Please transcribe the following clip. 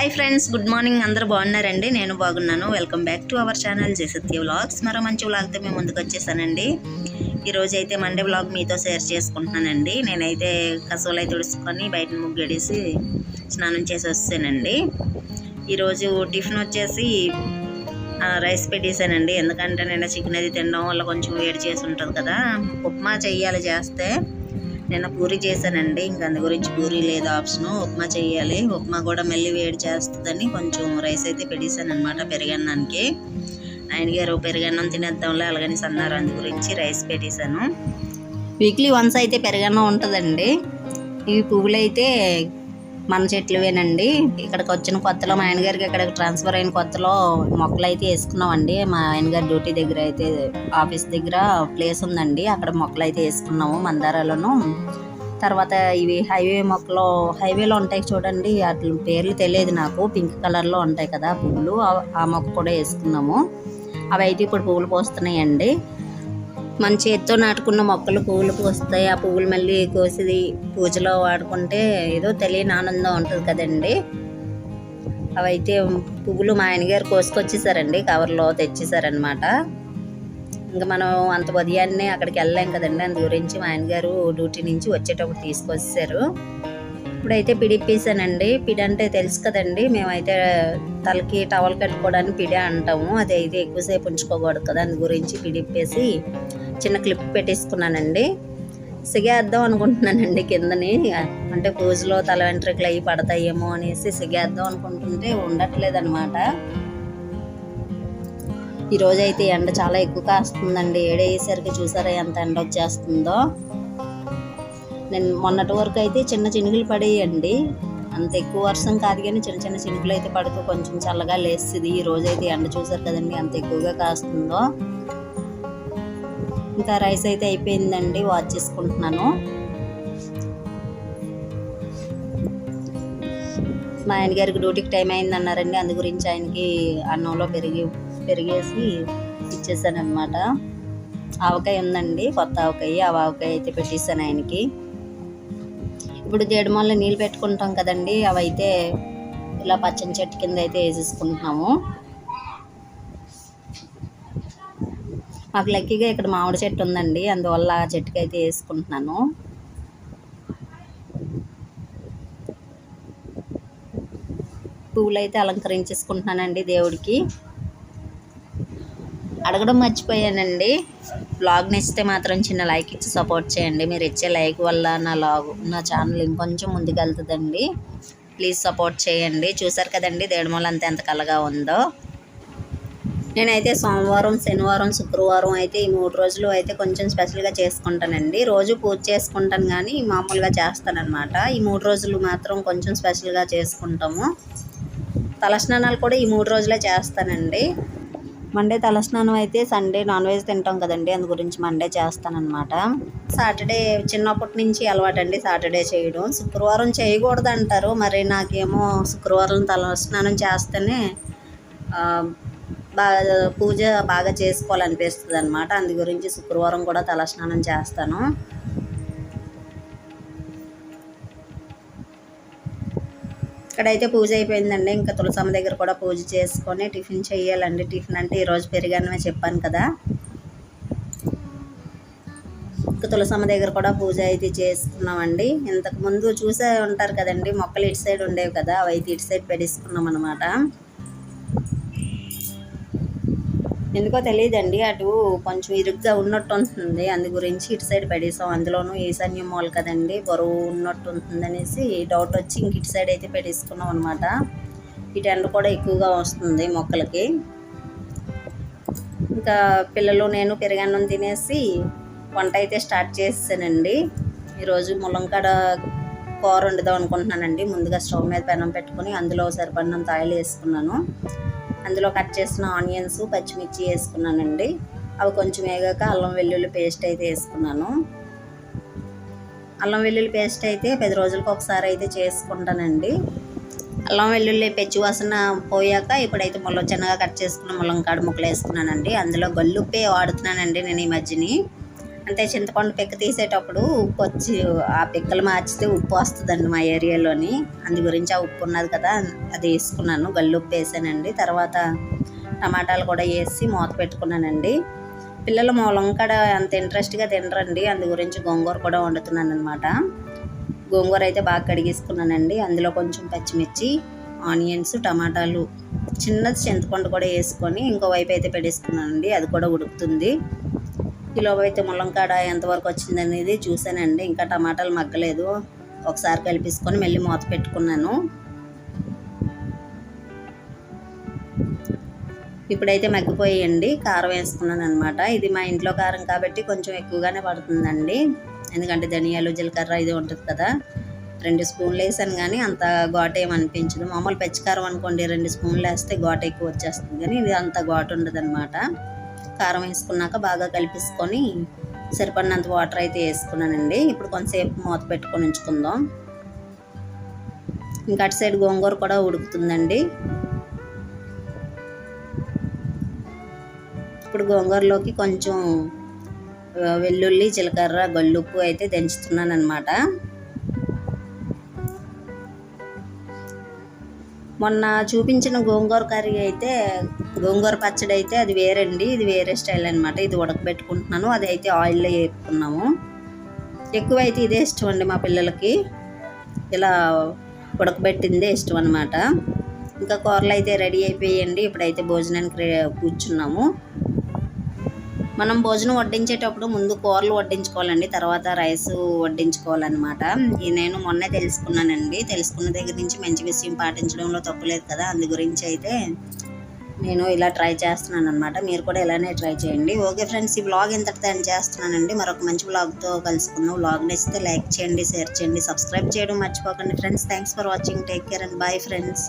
Hi friends good morning అందరూ బాగున్నారండి? నేను బాగున్నాను. Welcome back to our channel Jayasatya vlogs మరో మంచి వ్లాగ్తో మేము ముందుకు వచ్చేసానండి. ఈరోజు అయితే మండే వ్లాగ్ మీతో షేర్ చేసుకుంటున్నానండి. నేనైతే కసువులు తుడుచుకొని బయట ముగ్గేసి స్నానం చేసి వస్తానండి ఈరోజు టిఫిన్ వచ్చేసి రైస్ పెట్టేశానండి ఎందుకంటే నేను చికెన్ అది తినడం వల్ల కొంచెం వేడి చేసి ఉంటుంది కదా. ఉప్మా చెయ్యాలి చేస్తే నిన్న పూరి చేశానండి. ఇంక అందు గురించి పూరి లేదు ఆప్షన్. ఉప్మా చేయాలి. ఉప్మా కూడా మళ్ళీ వేడి చేస్తుందని కొంచెం రైస్ అయితే పెట్టేశాను అనమాట పెరిగన్నానికి. ఆయన గారు పెరుగన్నం తినేద్దాంలే అలాగని అన్నారు అందు గురించి రైస్ పెట్టేశాను. వీక్లీ వన్స్ అయితే పెరుగన్నం ఉంటుందండి. ఇవి పువ్వులు అయితే మన చెట్లువేనండి. ఇక్కడికి వచ్చిన కొత్తలో మా ఆయన గారికి ఇక్కడ ట్రాన్స్ఫర్ అయిన కొత్తలో మొక్కలు అయితే వేసుకున్నామండి. మా ఆయనగారి డ్యూటీ దగ్గర అయితే ఆఫీస్ దగ్గర ప్లేస్ ఉందండి. అక్కడ మొక్కలు అయితే వేసుకున్నాము మందారాలను. తర్వాత ఇవి హైవే మొక్కలు హైవేలో ఉంటాయి చూడండి. వాటి పేర్లు తెలియదు నాకు. పింక్ కలర్లో ఉంటాయి కదా పువ్వులు. ఆ- ఆ మొక్క కూడా వేసుకున్నాము. అవి అయితే ఇప్పుడు పువ్వులు పోస్తున్నాయండి. మన చేత్తో నాటుకున్న మొక్కలు పువ్వులు పూస్తాయి ఆ పువ్వులు మళ్ళీ కోసి పూజలో వాడుకుంటే ఏదో తెలియని ఆనందం ఉంటుంది కదండి. అవైతే పువ్వులు మా ఆయనగారు కోసుకొచ్చేసారండి కవర్లో తెచ్చేసారనమాట ఇంకా మనం అంత ఉదయాన్నే అక్కడికి వెళ్ళాం కదండి. అందు గురించి మా ఆయనగారు డ్యూటీ నుంచి వచ్చేటప్పుడు తీసుకొచ్చారు ఇప్పుడైతే పిడిప్పేసానండి పిడి అంటే తెలుసు కదండి. మేమైతే తలకి టవల్ కట్టుకోవడానికి పిడి అంటాము. అది అయితే ఎక్కువసేపు ఉంచుకోకూడదు కదా. అందు గురించి పిడిప్పేసి చిన్న క్లిప్ పెట్టేసుకున్నానండి. సిగేద్దాం అనుకుంటున్నానండి కిందని. అంటే పూజలో తల వెంట్రుకలు అవి పడతాయేమో అనేసి సిగేద్దాం అనుకుంటుంటే ఉండట్లేదనమాట ఈరోజు అయితే ఎండ చాలా ఎక్కువ కాస్తుందండి. ఏడేసరికి చూసారా ఎంత ఎండ వచ్చేస్తుందో. నేను మొన్నటి వరకు అయితే చిన్న చినుకులు పడేయండి. అంత ఎక్కువ వర్షం కాదు కానీ చిన్న చిన్న చినుకులు అయితే పడుతూ కొంచెం చల్లగా లేస్తుంది. ఈ రోజు అయితే ఎండ చూసారు కదండి అంత ఎక్కువగా కాస్తుందో. ఇంకా రైస్ అయితే అయిపోయిందండి వాచ్ చేసుకుంటున్నాను. మా ఆయన గారికి డ్యూటీకి టైం అయింది అన్నారండి అందు గురించి ఆయనకి అన్నంలో పెరిగి పెరిగేసి ఇచ్చేసానమాట ఆవకాయ ఉందండి కొత్త ఆవకాయ ఆ ఆవకాయ అయితే పెట్టేశాను ఆయనకి. ఇప్పుడు జేడుమల్ల నీళ్ళు పెట్టుకుంటాం కదండి అవైతే ఇలా పచ్చని చెట్టు కింద అయితే వేసేసుకుంటున్నాము. మాకు లక్కీగా ఇక్కడ మామిడి చెట్టు ఉందండి. అందువల్ల ఆ చెట్టుకి అయితే వేసుకుంటున్నాను. పువ్వులు అయితే అలంకరించేసుకుంటున్నానండి దేవుడికి. అడగడం మర్చిపోయానండి. బ్లాగ్ నచ్చితే మాత్రం చిన్న లైక్ ఇచ్చి సపోర్ట్ చేయండి. మీరు ఇచ్చే లైక్ వల్ల నా లాగ్ నా ఛానల్ ఇంకొంచెం ముందుకెళ్తుందండి. ప్లీజ్ సపోర్ట్ చేయండి. చూసారు కదండి దేడుమల అంత ఎంత కలగా ఉందో. నేనైతే సోమవారం శనివారం శుక్రవారం అయితే ఈ మూడు రోజులు అయితే కొంచెం స్పెషల్గా చేసుకుంటానండి. రోజు పూజ చేసుకుంటాను కానీ మామూలుగా చేస్తానన్నమాట. ఈ మూడు రోజులు మాత్రం కొంచెం స్పెషల్గా చేసుకుంటాము. తలస్నానాలు కూడా ఈ మూడు రోజులే చేస్తానండి. మండే తలస్నానం అయితే సండే నాన్ వెజ్ తింటాం కదండి అందు గురించి మండే చేస్తానన్నమాట. సాటర్డే చిన్నప్పటి నుంచి అలవాటండి సాటర్డే చేయడం. శుక్రవారం చేయకూడదు అంటారు మరి నాకేమో శుక్రవారం తలస్నానం చేస్తేనే బాగా పూజ బాగా చేసుకోవాలనిపిస్తుంది అనమాట అందు గురించి శుక్రవారం కూడా తలస్నానం చేస్తాను. ఇక్కడైతే పూజ అయిపోయిందండి. ఇంకా తులసమ్మ దగ్గర కూడా పూజ చేసుకొని టిఫిన్ చేయాలండి. టిఫిన్ అంటే ఈరోజు పెరిగానమే చెప్పాను కదా. ఇంకా తులసమ్మ దగ్గర కూడా పూజ అయితే చేసుకున్నామండి. ఇంతకు ముందు చూసే ఉంటారు కదండి. మొక్కలు ఇటు సైడ్ ఉండేవి కదా. అవి అయితే ఇటు సైడ్ పెట్టేసుకున్నాం అనమాట ఎందుకో తెలియదండి. అటు కొంచెం ఇరుగ్గా ఉన్నట్టు ఉంటుంది అందు గురించి ఇటు సైడ్ పడేసాం. అందులోనూ ఈశాన్యం మాల్ కదండి. బరువు ఉన్నట్టు ఉంటుంది అనేసి డౌట్ వచ్చి ఇంక ఇటు సైడ్ అయితే పెట్టేసుకున్నాం అనమాట ఇటు ఎండ కూడా ఎక్కువగా వస్తుంది మొక్కలకి. ఇంకా పిల్లలు నేను పెరుగన్నం తినేసి వంట అయితే స్టార్ట్ చేసానండి ఈరోజు ములంకాడ కూర వండుదాం అనుకుంటున్నానండి. ముందుగా స్టవ్ మీద పెనం పెట్టుకొని అందులో సరిపడినంత ఆయిల్ వేసుకున్నాను. అందులో కట్ చేసిన ఆనియన్స్ పచ్చిమిర్చి వేసుకున్నానండి. అవి కొంచెం వేగాక అల్లం వెల్లుల్లి పేస్ట్ అయితే వేసుకున్నాను. అల్లం వెల్లుల్లి పేస్ట్ అయితే పది రోజులకు ఒకసారి అయితే చేసుకుంటానండి. అల్లం వెల్లుల్లి పెచ్చి వాసన పోయాక ఇప్పుడైతే ముళ్ళ చిన్నగా కట్ చేసుకున్న ములంకాడ ముక్కలు వేసుకున్నానండి. అందులో గల్లుప్పే వాడుతున్నానండి నేను ఈ మధ్యని. అంటే చింతపండు పిక్క తీసేటప్పుడు ఉప్పు వచ్చి ఆ పిక్కలు మార్చితే ఉప్పు వస్తుందండి మా ఏరియాలోని. అందు గురించి ఆ ఉప్పు ఉన్నది కదా అది వేసుకున్నాను. గల్లు ఉప్పు వేసానండి. తర్వాత టమాటాలు కూడా వేసి మూత పెట్టుకున్నానండి. పిల్లలు మూలంకాడ అంత ఇంట్రెస్ట్గా తినరండి. అందు గురించి గోంగూర కూడా వండుతున్నాను అనమాట గోంగూర అయితే బాగా కడిగేసుకున్నానండి. అందులో కొంచెం పచ్చిమిర్చి ఆనియన్స్ టమాటాలు చిన్నది చింతపండు కూడా వేసుకొని ఇంకో వైపు అయితే పెట్టేసుకున్నానండి అది కూడా ఉడుకుతుంది. ఈలోపు అయితే ముల్లంకాడ ఎంతవరకు వచ్చిందనేది చూశానండి. ఇంకా టమాటాలు మగ్గలేదు. ఒకసారి కలిపేసుకొని మళ్ళీ మూత పెట్టుకున్నాను. ఇప్పుడైతే మగ్గిపోయాయండి. కారం వేసుకున్నాను అనమాట ఇది మా ఇంట్లో కారం కాబట్టి కొంచెం ఎక్కువగానే పడుతుందండి. ఎందుకంటే ధనియాలు జీలకర్ర ఇది ఉంటుంది కదా. రెండు స్పూన్లు వేసాను కానీ అంత ఘాటు ఏమనిపించదు మామూలు పచ్చికారం అనుకోండి రెండు స్పూన్లు వేస్తే ఘాటు ఎక్కువ వచ్చేస్తుంది. కానీ ఇది అంత ఘాటు ఉండదు కారం వేసుకున్నాక బాగా కలిపేసుకొని సరిపడినంత వాటర్ అయితే వేసుకున్నానండి. ఇప్పుడు కొంతసేపు మూత పెట్టుకొని ఉంచుకుందాం. ఇంకా అటు సైడ్ గోంగూర కూడా ఉడుకుతుందండి. ఇప్పుడు గోంగూరలోకి కొంచెం వెల్లుల్లి జీలకర్ర గల్లుప్పు అయితే దంచుతున్నాను అనమాట మొన్న చూపించిన గోంగూర కర్రీ అయితే గోంగూర పచ్చడి అయితే అది వేరండి. ఇది వేరే స్టైల్ అనమాట ఇది ఉడకబెట్టుకుంటున్నాను. అది అయితే ఆయిల్లో వేపుకున్నాము. ఎక్కువ అయితే ఇదే ఇష్టం అండి మా పిల్లలకి. ఇలా ఉడకబెట్టిందే ఇష్టం అనమాట ఇంకా కూరలు అయితే రెడీ అయిపోయాయండి. ఇప్పుడైతే భోజనానికి కూర్చున్నాము. మనం భోజనం వడ్డించేటప్పుడు ముందు కూరలు వడ్డించుకోవాలండి. తర్వాత రైస్ వడ్డించుకోవాలన్నమాట. ఇది నేను మొన్నే తెలుసుకున్నానండి. తెలుసుకున్న దగ్గర నుంచి మంచి విషయం పాటించడంలో తప్పులేదు కదా. అందు గురించి అయితే నేను ఇలా ట్రై చేస్తున్నాను అనమాట మీరు కూడా ఇలానే ట్రై చేయండి. ఓకే ఫ్రెండ్స్ ఈ వ్లాగ్ ఇంతటితో ఎండ్ చేస్తున్నానండి. మరొక మంచి వ్లాగ్తో కలుసుకుందాం. వ్లాగ్ నచ్చితే లైక్ చేయండి షేర్ చేయండి సబ్స్క్రైబ్ చేయడం మర్చిపోకండి friends. Thanks for watching take care and bye friends